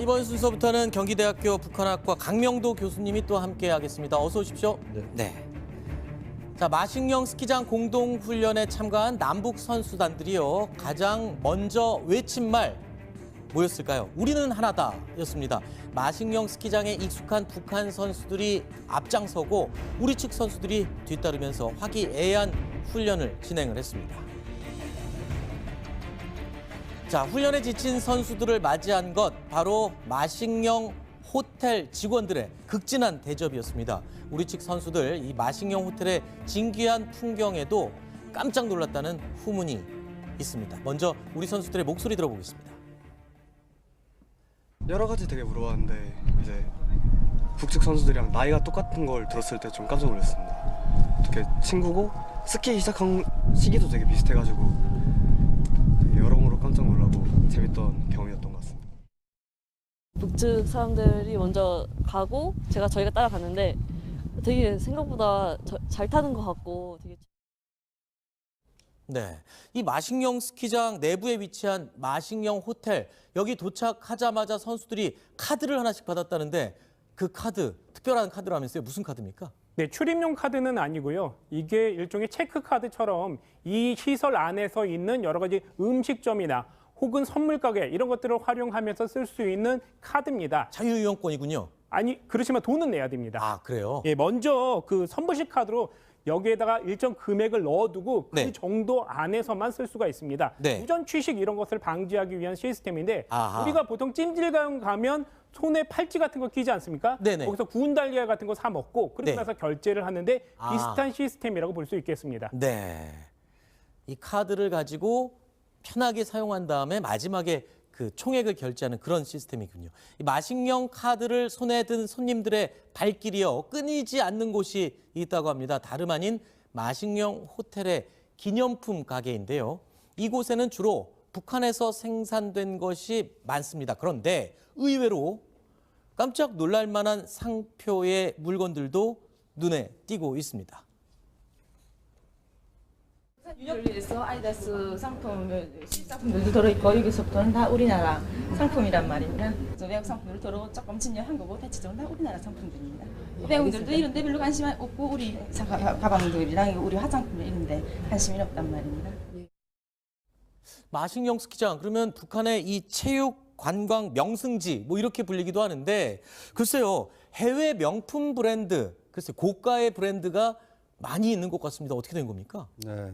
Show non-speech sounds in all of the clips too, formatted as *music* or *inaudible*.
이번 순서부터는 경기대학교 북한학과 강명도 교수님이 또 함께 하겠습니다. 어서 오십시오. 네. 자 마식령 스키장 공동 훈련에 참가한 남북 선수단들이요 가장 먼저 외친 말 뭐였을까요? 우리는 하나다 였습니다. 마식령 스키장에 익숙한 북한 선수들이 앞장서고 우리 측 선수들이 뒤따르면서 화기애애한 훈련을 진행을 했습니다. 자, 훈련에 지친 선수들을 맞이한 것 바로 마식령 호텔 직원들의 극진한 대접이었습니다. 우리 측 선수들 이 마식령 호텔의 진귀한 풍경에도 깜짝 놀랐다는 후문이 있습니다. 먼저 우리 선수들의 목소리 들어보겠습니다. 여러 가지 되게 물어봤는데 이제 북측 선수들이랑 나이가 똑같은 걸 들었을 때 좀 깜짝 놀랐습니다. 되게 친구고 스키 시작한 시기도 되게 비슷해가지고 되게 여러모로 깜짝 놀라고 재밌던 경험이었던 것 같습니다. 북측 사람들이 먼저 가고 제가 저희가 따라갔는데 되게 생각보다 저- 잘 타는 것 같고 되게 네. 이 마식령 스키장 내부에 위치한 마식령 호텔 여기 도착하자마자 선수들이 카드를 하나씩 받았다는데 그 카드 특별한 카드라면서요. 무슨 카드입니까? 네, 출입용 카드는 아니고요. 이게 일종의 체크 카드처럼 이 시설 안에서 있는 여러 가지 음식점이나 혹은 선물 가게 이런 것들을 활용하면서 쓸 수 있는 카드입니다. 자유이용권이군요. 아니 그렇지만 돈은 내야 됩니다. 아, 그래요? 예, 먼저 그 선불식 카드로 여기에다가 일정 금액을 넣어두고 그 네. 정도 안에서만 쓸 수가 있습니다. 네. 우전 취식 이런 것을 방지하기 위한 시스템인데 아하. 우리가 보통 찜질방 가면 손에 팔찌 같은 거 끼지 않습니까? 네네. 거기서 구운 달걀 같은 거 사 먹고 그러고 네. 나서 결제를 하는데 아. 비슷한 시스템이라고 볼 수 있겠습니다. 네. 이 카드를 가지고 편하게 사용한 다음에 마지막에 그 총액을 결제하는 그런 시스템이군요. 이 마식령 카드를 손에 든 손님들의 발길이요 끊이지 않는 곳이 있다고 합니다. 다름 아닌 마식령 호텔의 기념품 가게인데요. 이곳에는 주로 북한에서 생산된 것이 많습니다. 그런데 의외로 깜짝 놀랄 만한 상표의 물건들도 눈에 띄고 있습니다. 유니클리에서 아이다스 상품을 실상품들도 들어있고 여기서부터는 다 우리나라 상품이란 말입니다. 그래서 외국 상품들 들어 조금 진열한 거고 대체적으로 다 우리나라 상품들입니다. 외국인들도 이런 데 별로 관심 없고 우리 가- 가방들이랑 우리 화장품들 이런 데 관심이 없단 말입니다. 마식령 스키장 그러면 북한의 이 체육 관광 명승지 뭐 이렇게 불리기도 하는데 글쎄요 해외 명품 브랜드 글쎄 고가의 브랜드가 많이 있는 것 같습니다 어떻게 된 겁니까? 네.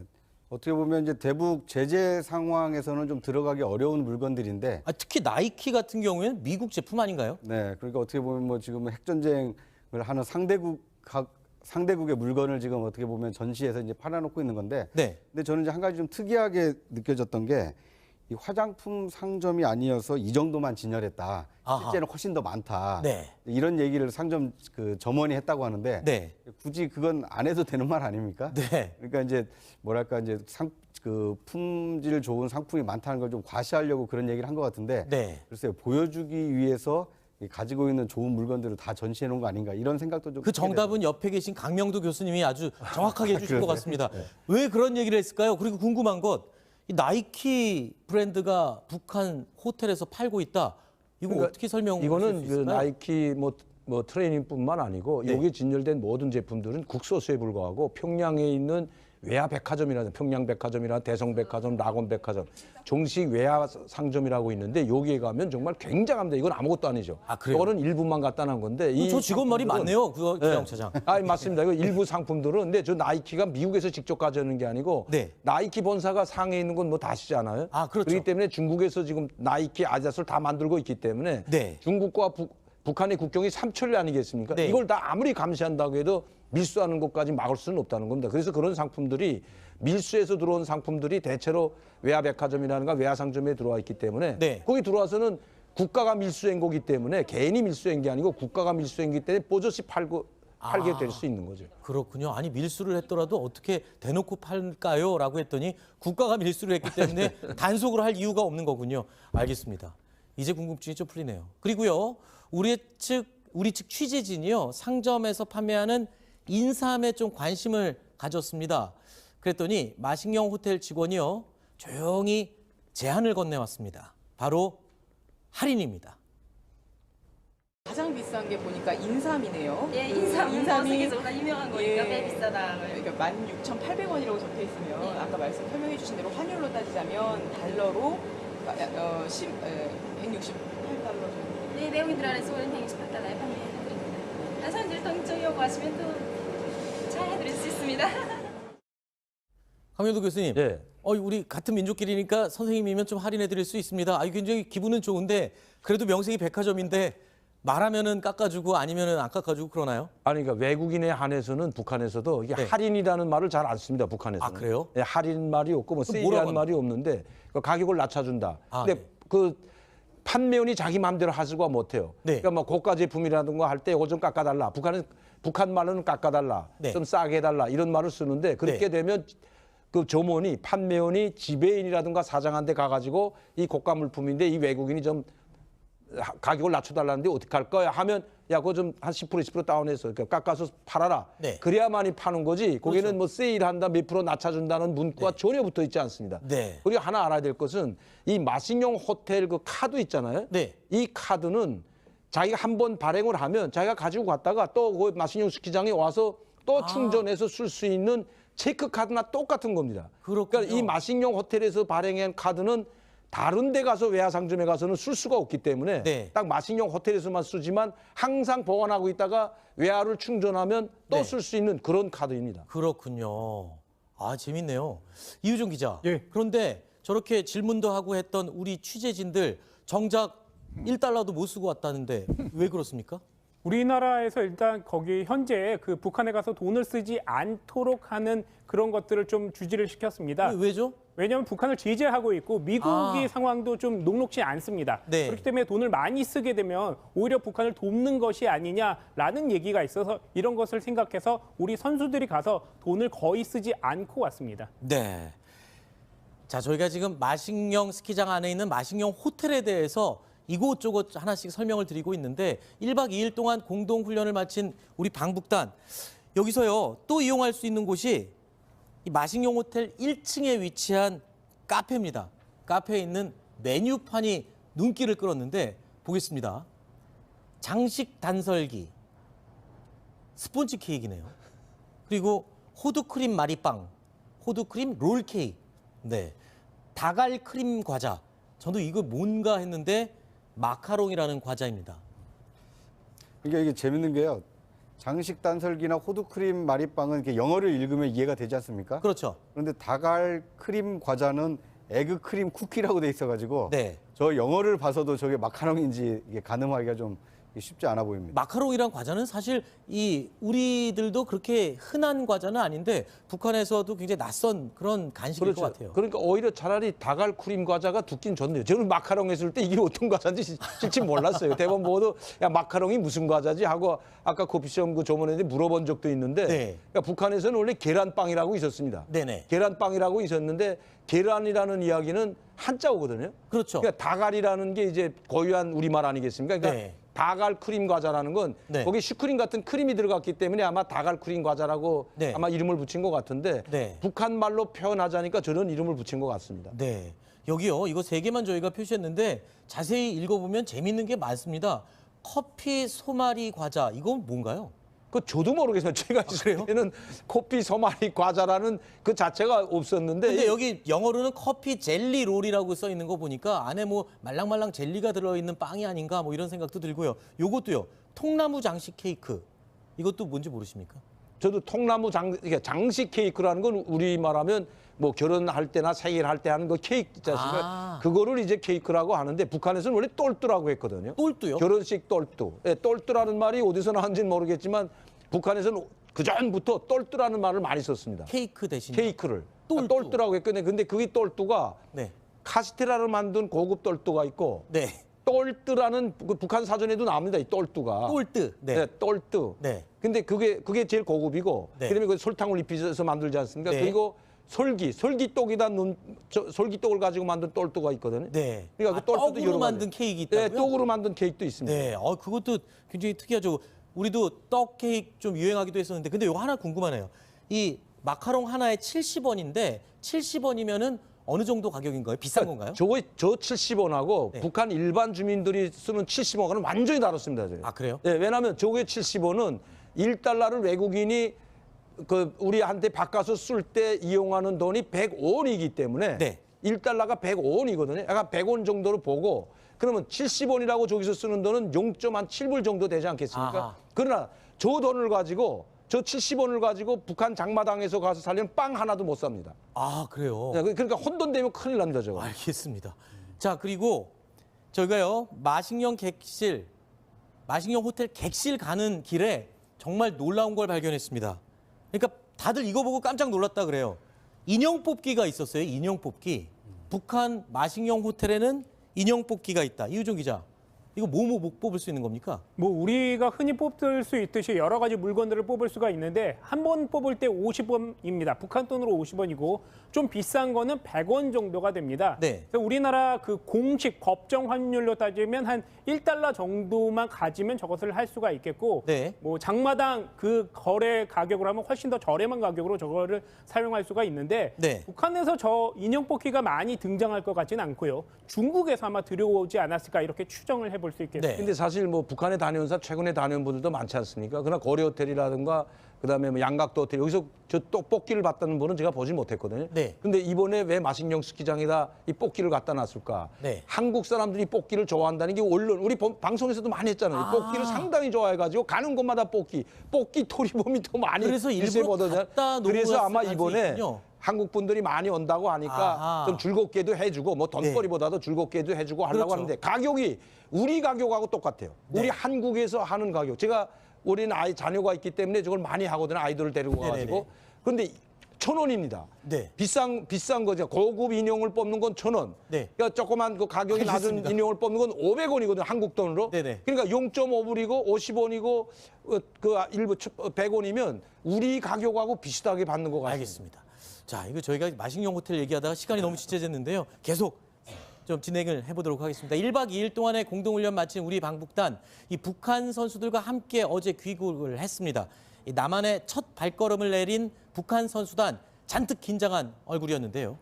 어떻게 보면 이제 대북 제재 상황에서는 좀 들어가기 어려운 물건들인데, 아, 특히 나이키 같은 경우에는 미국 제품 아닌가요? 네. 그러니까 어떻게 보면 뭐 지금 핵전쟁을 하는 상대국 각 상대국의 물건을 지금 어떻게 보면 전시해서 이제 팔아놓고 있는 건데, 네. 근데 저는 이제 한 가지 좀 특이하게 느껴졌던 게 이 화장품 상점이 아니어서 이 정도만 진열했다. 아하. 실제는 훨씬 더 많다. 네. 이런 얘기를 상점 그 점원이 했다고 하는데 네. 굳이 그건 안 해도 되는 말 아닙니까? 네. 그러니까 이제 뭐랄까 이제 상 그 품질 좋은 상품이 많다는 걸 좀 과시하려고 그런 얘기를 한 것 같은데 네. 글쎄요 보여주기 위해서 이 가지고 있는 좋은 물건들을 다 전시해 놓은 거 아닌가 이런 생각도 좀 그 정답은 옆에 계신 강명도 교수님이 아주 정확하게 해주신 것? 같습니다. 왜 그런 얘기를 했을까요? 그리고 궁금한 것, 이 나이키 브랜드가 북한 호텔에서 팔고 있다. 이거 그러니까 어떻게 설명할 수 이거는 그? 나이키 뭐, 뭐 트레이닝뿐만 아니고 네. 여기 진열된 모든 제품들은 국소수에 불과하고 평양에 있는 외화 백화점이라든 평양 백화점이나 대성 백화점, 낙원 백화점 정식 외화 상점이라고 있는데 여기에 가면 정말 굉장합니다. 이건 아무것도 아니죠. 아, 그래요? 이거는 일부만 갖다 놓은 건데 그저 직원 말이 상품들은- 많네요, 그 네. 구영 차장. 아 맞습니다. 이거 일부 상품들은 근데 저 나이키가 미국에서 직접 가져오는 게 아니고 네. 나이키 본사가 상해에 있는 건 뭐 다 아시잖아요. 아, 그렇죠. 그렇기 때문에 중국에서 지금 나이키, 아디다스를 다 만들고 있기 때문에 네. 중국과 북, 북한의 국경이 삼천리 아니겠습니까? 네. 이걸 다 아무리 감시한다고 해도 밀수하는 것까지 막을 수는 없다는 겁니다. 그래서 그런 상품들이 밀수에서 들어온 상품들이 대체로 외화백화점이라든가 외화상점에 들어와 있기 때문에 네. 거기 들어와서는 국가가 밀수한 거기 때문에 개인이 밀수한 게 아니고 국가가 밀수한 거기 때문에 뽀젓이 팔고 팔게 아. 될수 있는 거죠. 그렇군요. 아니 밀수를 했더라도 어떻게 대놓고 팔까요? 라고 했더니 국가가 밀수를 했기 때문에 *laughs* 단속을 할 이유가 없는 거군요. 알겠습니다. 이제 궁금증이 좀 풀리네요. 그리고요. 우리 측 우리 측 취재진이요. 상점에서 판매하는 인삼에 좀 관심을 가졌습니다. 그랬더니 마식령 호텔 직원이요. 조용히 제안을 건네왔습니다. 바로 할인입니다. 가장 비싼 게 보니까 인삼이네요. 예, 그 인삼은 뭐 인삼이 세계적으로 유명한 거니까 예. 꽤 비싸다. 그러니까 16,800원이라고 적혀 있으면 네. 아까 말씀 설명해 주신 대로 환율로 따지자면 달러로 어, 10, 168달러 정도. 네, 내용인들 안에서 오는 168달러에 판매해드립니다. 사람들 동쪽 요구하시면 또 잘 해드릴 수 있습니다. *laughs* 강현도 교수님. 예. 어, 우리 같은 민족끼리니까 선생님이면 좀 할인해 드릴 수 있습니다. 아, 굉장히 기분은 좋은데 그래도 명색이 백화점인데 말하면은 깎아주고 아니면은 안 깎아주고 그러나요? 아니 그러니까 외국인에 한해서는 북한에서도 이게 네. 할인이라는 말을 잘 안 씁니다. 북한에서. 아, 그래요? 예, 할인 말이 없고 뭐 세일이라는? 말이 없는데 그 가격을 낮춰준다. 아, 근데 네. 그 판매원이 자기 마음대로 하수가 못해요. 네. 그러니까 뭐 고가 제품이라든가 할 때 이거 좀 깎아달라. 북한은 북한 말로는 깎아달라. 네. 좀 싸게 해달라. 이런 말을 쓰는데 그렇게 네. 되면 그 점원이 판매원이 지배인이라든가 사장한테 가가지고 이 고가 물품인데 이 외국인이 좀 하- 가격을 낮춰달라는데 어떻게 할 거야 하면 야 그거 좀 한 10% 20% 다운해서 그러니까 깎아서 팔아라. 네. 그래야만이 파는 거지. 거기는 그렇죠. 뭐 세일한다 몇 프로 낮춰준다는 문구가 전혀 붙어 있지 않습니다. 네. 그리고 하나 알아야 될 것은 이 마식용 호텔 그 카드 있잖아요. 네. 이 카드는 자기가 한 번 발행을 하면 자기가 가지고 갔다가 또그 마식용 스키장에 와서 또 아. 충전해서 쓸 수 있는 체크 카드나 똑같은 겁니다. 그렇군요. 그러니까 이 마식용 호텔에서 발행한 카드는 다른 데 가서 외화 상점에 가서는 쓸 수가 없기 때문에 네. 딱 마식용 호텔에서만 쓰지만 항상 보관하고 있다가 외화를 충전하면 또 네. 쓸수 있는 그런 카드입니다. 그렇군요. 아, 재밌네요. 이유정 기자. 예. 그런데 저렇게 질문도 하고 했던 우리 취재진들 정작 1달러도 못 쓰고 왔다는데 왜 그렇습니까? 우리나라에서 일단 거기 현재 그 북한에 가서 돈을 쓰지 않도록 하는 그런 것들을 좀 주지를 시켰습니다. 왜, 왜죠? 왜냐하면 북한을 제재하고 있고 미국이 아. 상황도 좀 녹록치 않습니다. 네. 그렇기 때문에 돈을 많이 쓰게 되면 오히려 북한을 돕는 것이 아니냐라는 얘기가 있어서 이런 것을 생각해서 우리 선수들이 가서 돈을 거의 쓰지 않고 왔습니다. 네. 자, 저희가 지금 마식령 스키장 안에 있는 마식령 호텔에 대해서 이곳저곳 하나씩 설명을 드리고 있는데 1박 2일 동안 공동 훈련을 마친 우리 방북단 여기서요. 또 이용할 수 있는 곳이 이 마식령 호텔 1층에 위치한 카페입니다. 카페에 있는 메뉴판이 눈길을 끌었는데 보겠습니다. 장식 단설기, 스폰지 케이크네요. 그리고 호두 크림 마리빵, 호두 크림 롤 케이크, 네, 다갈 크림 과자. 저도 이거 뭔가 했는데 마카롱이라는 과자입니다. 그러니까 이게 재밌는 게요. 장식 단설기나 호두 크림 마리빵은 이렇게 영어를 읽으면 이해가 되지 않습니까? 그렇죠. 그런데 다갈 크림 과자는 에그 크림 쿠키라고 돼 있어가지고 네. 저 영어를 봐서도 저게 마카롱인지 이게 가늠하기가 좀 쉽지 않아 보입니다. 마카롱이란 과자는 사실 이 우리들도 그렇게 흔한 과자는 아닌데 북한에서도 굉장히 낯선 그런 간식일 것 같아요. 그러니까 오히려 차라리 다갈 크림 과자가 듣긴 좋네요. 저는 마카롱 했을 때 이게 어떤 과자인지 *laughs* 실제 몰랐어요. 대부분 보고도 야 마카롱이 무슨 과자지 하고 아까 커피숍 그 조문에 물어본 적도 있는데 네. 그러니까 북한에서는 원래 계란빵이라고 있었습니다. 네네. 계란빵이라고 있었는데 계란이라는 이야기는 한자어거든요. 그렇죠. 그러니까 다갈이라는 게 이제 고유한 우리말 아니겠습니까? 그러니까 네. 다갈 크림 과자라는 건 네. 거기 슈크림 같은 크림이 들어갔기 때문에 아마 다갈 크림 과자라고 네. 아마 이름을 붙인 것 같은데 네. 북한 말로 표현하자니까 저는 이름을 붙인 것 같습니다. 네. 여기요. 이거 세 개만 저희가 표시했는데 자세히 읽어보면 재밌는 게 많습니다. 커피 소마리 과자. 이건 뭔가요? 그 저도 모르겠어요. 제가 있을 때는 커피 소마리 과자라는 그 자체가 없었는데 근데 이- 여기 영어로는 커피 젤리 롤이라고 써 있는 거 보니까 안에 뭐 말랑말랑 젤리가 들어있는 빵이 아닌가 뭐 이런 생각도 들고요. 요것도요. 통나무 장식 케이크. 이것도 뭔지 모르십니까? 저도 통나무 장, 장식 케이크라는 건 우리 말하면 뭐 결혼할 때나 생일할 때 하는 그 케이크 있지 않습니까? 아. 그거를 이제 케이크라고 하는데 북한에서는 원래 똘뚜라고 했거든요. 똘뚜요? 결혼식 똘뚜. 예, 똘뚜라는 말이 어디서 나왔는지는 모르겠지만 북한에서는 그 전부터 똘뚜라는 말을 많이 썼습니다. 케이크 대신 케이크를. 똘뚜. 똘뚜라고 했거든요. 근데 그게 똘뚜가 네. 카스테라를 만든 고급 똘뚜가 있고 네. 똘뚜라는 그 북한 사전에도 나옵니다. 이 똘뚜가. 똘뜨. 네. 네, 똘뚜. 네. 근데 그게 그게 제일 고급이고 네. 그다음에 그 설탕을 입혀서 만들지 않습니까? 네. 그리고 솔기, 솔기떡이다 눈 저, 솔기떡을 가지고 만든 똘뚜가 있거든요. 네. 그러니까 아, 그 똘뚜도 떡으로 여러 가지. 만든 케이크 네, 있다고요? 떡으로 만든 케이크도 있습니다. 네, 어 그것도 굉장히 특이하죠. 우리도 떡 케이크 좀 유행하기도 했었는데, 근데 이거 하나 궁금하네요. 이 마카롱 하나에 70원인데 70원이면은 어느 정도 가격인가요? 비싼 건가요? 저거 저 70원하고 네. 북한 일반 주민들이 쓰는 70원은 완전히 다릅니다. 저게. 아 그래요? 예, 왜냐하면 저게 70원은 1달러를 외국인이 그 우리한테 바꿔서 쓸 때 이용하는 돈이 100원이기 때문에 네. 1달러가 105원이거든요. 약간 100원 정도로 보고 그러면 70원이라고 저기서 쓰는 돈은 0.7불 정도 되지 않겠습니까? 아하. 그러나 저 돈을 가지고 저 70원을 가지고 북한 장마당에서 가서 살려면 빵 하나도 못 삽니다. 아 그래요. 네, 그러니까 혼돈 되면 큰일 납니다, 저거. 알겠습니다. 자 그리고 저희가요 마식령 객실, 마식령 호텔 객실 가는 길에 정말 놀라운 걸 발견했습니다. 그러니까 다들 이거 보고 깜짝 놀랐다 그래요. 인형 뽑기가 있었어요. 인형 뽑기. 북한 마식령 호텔에는 인형 뽑기가 있다. 이우종 기자, 이거 뭐뭐 못 뽑을 수 있는 겁니까? 뭐 우리가 흔히 뽑을 수 있듯이 여러 가지 물건들을 뽑을 수가 있는데 한 번 뽑을 때 50원입니다. 북한 돈으로 50원이고 좀 비싼 거는 100원 정도가 됩니다. 네. 우리나라 그 공식 법정 환율로 따지면 한 1달러 정도만 가지면 저것을 할 수가 있겠고 네. 뭐 장마당 그 거래 가격으로 하면 훨씬 더 저렴한 가격으로 저거를 사용할 수가 있는데 네. 북한에서 저 인형 뽑기가 많이 등장할 것 같지는 않고요. 중국에서 아마 들여오지 않았을까 이렇게 추정을 해볼 수 있겠습니다. 네. 근데 사실 뭐 북한에 다녀온 사람 최근에 다녀온 분들도 많지 않습니까? 그러나 거리 호텔이라든가 그다음에 뭐 양각도 호텔 여기서 저 떡볶이를 봤다는 분은 제가 보지 못했거든요. 네. 근데 이번에 왜 마식령 스키장에다 이 뽑기를 갖다 놨을까? 네. 한국 사람들이 뽑기를 좋아한다는 게 언론 우리 본- 방송에서도 많이 했잖아요. 아. 뽑기를 상당히 좋아해 가지고 가는 곳마다 뽑기, 뽑기 토리범이 더 많이 그래서 일부러. 갖다 놓은 그래서 아마 것 이번에 있군요. 한국 분들이 많이 온다고 하니까 아하. 좀 즐겁게도 해주고 뭐 네. 돈벌이보다도 즐겁게도 해주고 하려고 그렇죠. 하는데 가격이 우리 가격하고 똑같아요. 네. 우리 한국에서 하는 가격. 제가 우리는 아이 자녀가 있기 때문에 저걸 많이 하거든요. 아이들을 데리고. 가가지고. 그런데 천 원입니다. 네. 비싼 비싼 거죠. 고급 인형을 뽑는 건 천 원. 네. 그러니까 조그만 그 가격이 알겠습니다. 낮은 인형을 뽑는 건 500원이거든요. 한국 돈으로. 네네. 그러니까 0.5불이고 50원이고 그 일부 100원이면 우리 가격하고 비슷하게 받는 것 같습니다. 알겠습니다. 자, 이거 저희가 마식령 호텔 얘기하다가 시간이 너무 지체됐는데요. 계속 좀 진행을 해보도록 하겠습니다. 1박 2일 동안의 공동훈련 마친 우리 방북단, 이 북한 선수들과 함께 어제 귀국을 했습니다. 이 남한의 첫 발걸음을 내린 북한 선수단, 잔뜩 긴장한 얼굴이었는데요.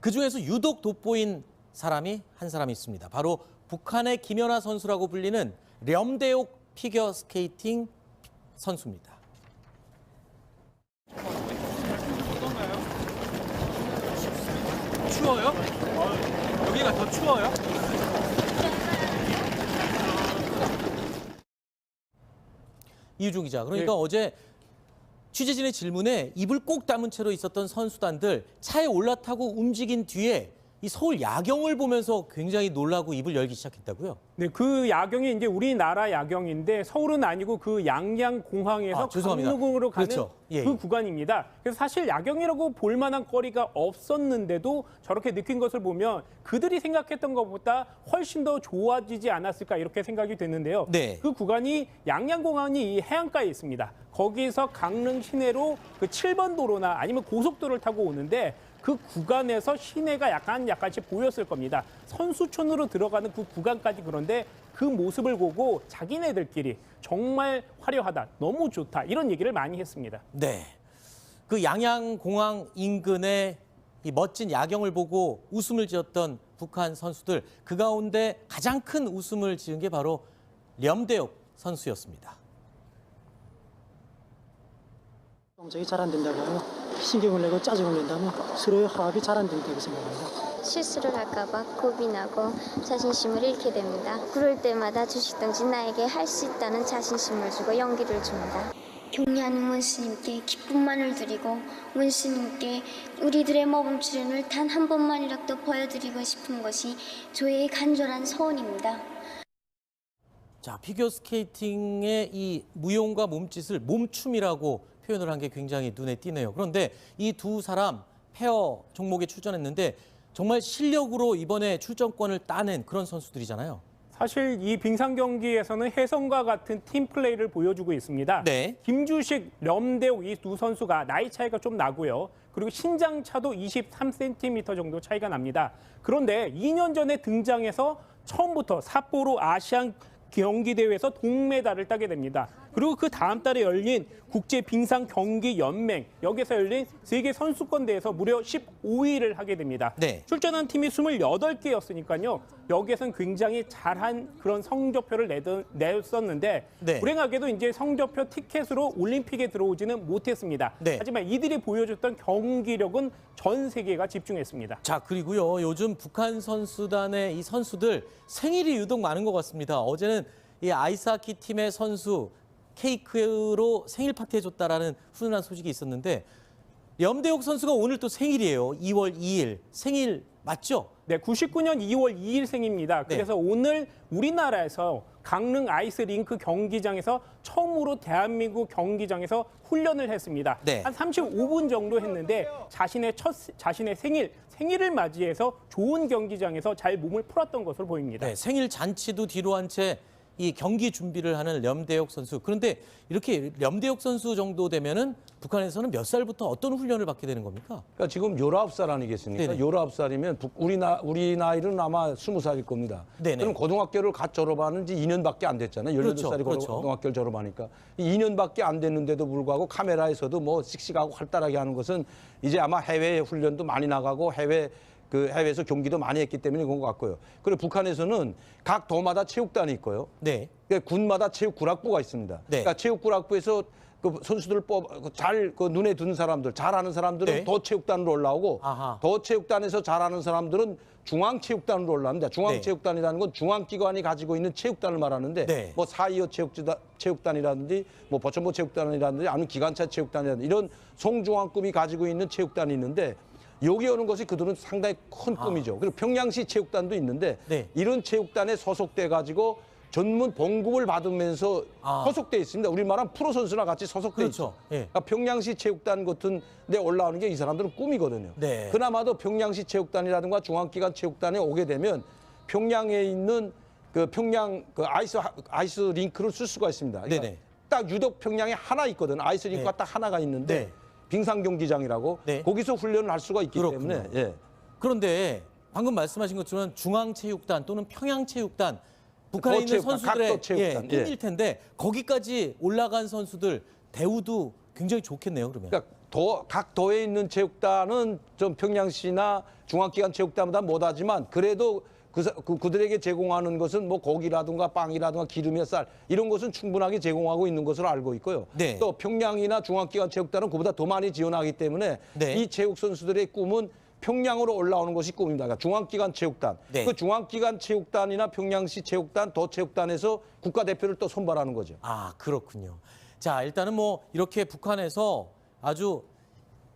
그 중에서 유독 돋보인 사람이 한 사람이 있습니다. 바로 북한의 김연아 선수라고 불리는 렴대옥 피겨 스케이팅 선수입니다. 추워요? 여기가 더 추워요? 이유중 기자. 그러니까 네. 어제 취재진의 질문에 입을 꼭 다문 채로 있었던 선수단들 차에 올라타고 움직인 뒤에 이 서울 야경을 보면서 굉장히 놀라고 입을 열기 시작했다고요. 네, 그 야경이 이제 우리나라 야경인데 서울은 아니고 그 양양 공항에서 아, 죄송합니다. 강릉으로 가는 그렇죠. 예, 그 예. 구간입니다. 그래서 사실 야경이라고 볼 만한 거리가 없었는데도 저렇게 느낀 것을 보면 그들이 생각했던 것보다 훨씬 더 좋아지지 않았을까 이렇게 생각이 됐는데요. 네. 그 구간이 양양 공항이 이 해안가에 있습니다. 거기서 강릉 시내로 그 7번 도로나 아니면 고속도로를 타고 오는데 그 구간에서 시내가 약간 약간씩 보였을 겁니다. 선수촌으로 들어가는 그 구간까지 그런데 그 모습을 보고 자기네들끼리 정말 화려하다, 너무 좋다 이런 얘기를 많이 했습니다. 네. 그 양양공항 인근의 이 멋진 야경을 보고 웃음을 지었던 북한 선수들 그 가운데 가장 큰 웃음을 지은 게 바로 렴대옥 선수였습니다. 동작이 잘 안 된다고 하면 신경을 내고 짜증을 낸다면 서로의 화합이 잘 안 된다고 생각합니다. 실수를 할까봐 겁이 나고 자신심을 잃게 됩니다. 그럴 때마다 주식등지 나에게 할 수 있다는 자신심을 주고 용기를 줍니다. 경리하는 원스님께 기쁨만을 드리고 원스님께 우리들의 모범 출연을 단 한 번만이라도 보여드리고 싶은 것이 저의 간절한 소원입니다. 자, 피겨 스케이팅의 이 무용과 몸짓을 몸춤이라고 표현을 한 게 굉장히 눈에 띄네요. 그런데 이 두 사람 페어 종목에 출전했는데 정말 실력으로 이번에 출전권을 따낸 그런 선수들이잖아요. 사실 이 빙상 경기에서는 혜성과 같은 팀 플레이를 보여주고 있습니다. 네. 김주식, 렴대욱 이 두 선수가 나이 차이가 좀 나고요. 그리고 신장 차도 23cm 정도 차이가 납니다. 그런데 2년 전에 등장해서 처음부터 삿포로 아시안 경기 대회에서 동메달을 따게 됩니다. 그리고 그 다음 달에 열린 국제 빙상 경기 연맹 여기서 열린 세계 선수권 대회에서 무려 15위를 하게 됩니다. 네. 출전한 팀이 28개였으니까요. 여기에서는 굉장히 잘한 그런 성적표를 내던, 냈었는데 네. 불행하게도 이제 성적표 티켓으로 올림픽에 들어오지는 못했습니다. 네. 하지만 이들이 보여줬던 경기력은 전 세계가 집중했습니다. 자 그리고요 요즘 북한 선수단의 이 선수들 생일이 유독 많은 것 같습니다. 어제는 이 아이스하키 팀의 선수 케이크로 생일 파티 해줬다라는 훈훈한 소식이 있었는데 염대옥 선수가 오늘 또 생일이에요. 2월 2일 생일 맞죠? 네, 99년 2월 2일 생입니다. 네. 그래서 오늘 우리나라에서 강릉 아이스링크 경기장에서 처음으로 대한민국 경기장에서 훈련을 했습니다. 네. 한 35분 정도 했는데 자신의 첫 자신의 생일 생일을 맞이해서 좋은 경기장에서 잘 몸을 풀었던 것으로 보입니다. 네, 생일 잔치도 뒤로 한 채 이 경기 준비를 하는 염대옥 선수. 그런데 이렇게 염대옥 선수 정도 되면은 북한에서는 몇 살부터 어떤 훈련을 받게 되는 겁니까? 그러니까 지금 19살 아니겠습니까? 네네. 19살이면 우리, 나, 우리 나이는 아마 20살일 겁니다. 네네. 그럼 고등학교를 갓 졸업하는 지 2년밖에 안 됐잖아요. 18살이 그렇죠, 그렇죠. 고등학교를 졸업하니까. 2년밖에 안 됐는데도 불구하고 카메라에서도 뭐 씩씩하고 활달하게 하는 것은 이제 아마 해외 훈련도 많이 나가고 해외 그 해외에서 경기도 많이 했기 때문에 그런 것 같고요. 그리고 북한에서는 각 도마다 체육단이 있고요. 네. 그러니까 군마다 체육구락부가 있습니다. 네. 그러니까 체육구락부에서 그 선수들 뽑잘그 눈에 든 사람들 잘하는 사람들은 네. 더 체육단으로 올라오고 아하. 더 체육단에서 잘하는 사람들은 중앙 체육단으로 올라옵니다. 중앙체육단이라는 건 중앙 기관이 가지고 있는 체육단을 말하는데 네. 뭐 사이어 체육주다, 체육단이라든지 뭐 버천모 체육단이라든지 아니면 기관차 체육단이라든지 이런 송중앙급이 가지고 있는 체육단이 있는데 여기 오는 것이 그들은 상당히 큰 꿈이죠. 그리고 평양시 체육단도 있는데 아. 네. 이런 체육단에 소속돼 가지고 전문 봉급을 받으면서 아. 소속돼 있습니다. 우리 말하면 프로 선수랑 같이 소속돼 그렇죠. 있죠. 예. 그러니까 평양시 체육단 같은 데 올라오는 게 이 사람들은 꿈이거든요. 네. 그나마도 평양시 체육단이라든가 중앙기관 체육단에 오게 되면 평양에 있는 그 평양 그 아이스 하- 아이스 링크를 쓸 수가 있습니다. 그러니까 네네. 딱 유독 평양에 하나 있거든. 아이스 링크가 네. 딱 하나가 있는데 네. 빙상 경기장이라고 네. 거기서 훈련을 할 수가 있기 그렇군요. 때문에 예. 그런데 방금 말씀하신 것처럼 중앙체육단 또는 평양체육단 북한에 있는 선수들의 각도 체육단, 예, 예. 꿈일 텐데 거기까지 올라간 선수들 대우도 굉장히 좋겠네요. 그러면. 그러니까 도, 각 도에 있는 체육단은 좀 평양시나 중앙기관 체육단보다 못하지만 그래도 그, 사- 그, 그들에게 제공하는 것은 뭐 고기라든가 빵이라든가 기름이나 쌀 이런 것은 충분하게 제공하고 있는 것으로 알고 있고요. 네. 또 평양이나 중앙기관 체육단은 그보다 더 많이 지원하기 때문에 네. 이 체육 선수들의 꿈은 평양으로 올라오는 것이 꿈입니다. 그러니까 중앙기관 체육단. 네. 그 중앙기관 체육단이나 평양시 체육단, 도체육단에서 국가대표를 또 선발하는 거죠. 아 그렇군요. 자 일단은 뭐 이렇게 북한에서 아주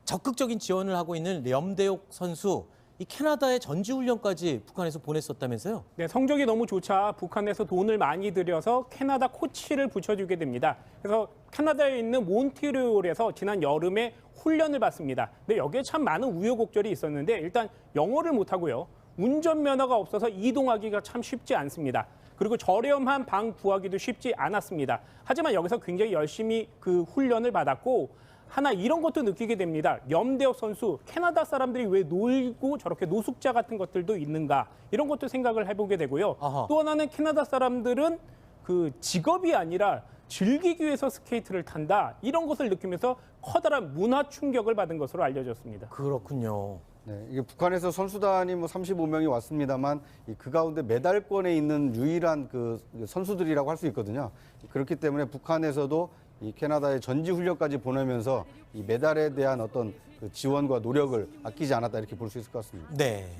적극적인 지원을 하고 있는 염대옥 선수 이 캐나다의 전지훈련까지 북한에서 보냈었다면서요? 네, 성적이 너무 좋자 북한에서 돈을 많이 들여서 캐나다 코치를 붙여주게 됩니다. 그래서 캐나다에 있는 몬트리올에서 지난 여름에 훈련을 받습니다. 근데 여기에 참 많은 우여곡절이 있었는데 일단 영어를 못하고요. 운전면허가 없어서 이동하기가 참 쉽지 않습니다. 그리고 저렴한 방 구하기도 쉽지 않았습니다. 하지만 여기서 굉장히 열심히 그 훈련을 받았고 하나 이런 것도 느끼게 됩니다. 염대엽 선수 캐나다 사람들이 왜 놀고 저렇게 노숙자 같은 것들도 있는가 이런 것도 생각을 해보게 되고요. 아하. 또 하나는 캐나다 사람들은 그 직업이 아니라 즐기기 위해서 스케이트를 탄다 이런 것을 느끼면서 커다란 문화 충격을 받은 것으로 알려졌습니다. 그렇군요. 네, 이게 북한에서 선수단이 뭐 35명이 왔습니다만 이그 가운데 메달권에 있는 유일한 그 선수들이라고 할 수 있거든요. 그렇기 때문에 북한에서도 이 캐나다의 전지 훈련까지 보내면서 이 메달에 대한 어떤 그 지원과 노력을 아끼지 않았다 이렇게 볼 수 있을 것 같습니다. 네.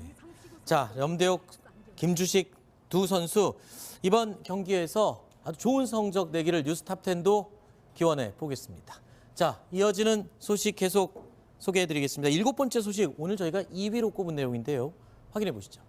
자, 염대옥, 김주식 두 선수 이번 경기에서 아주 좋은 성적 내기를 뉴스탑 10도 기원해 보겠습니다. 자, 이어지는 소식 계속 소개해 드리겠습니다. 일곱 번째 소식 오늘 저희가 2위로 꼽은 내용인데요. 확인해 보시죠.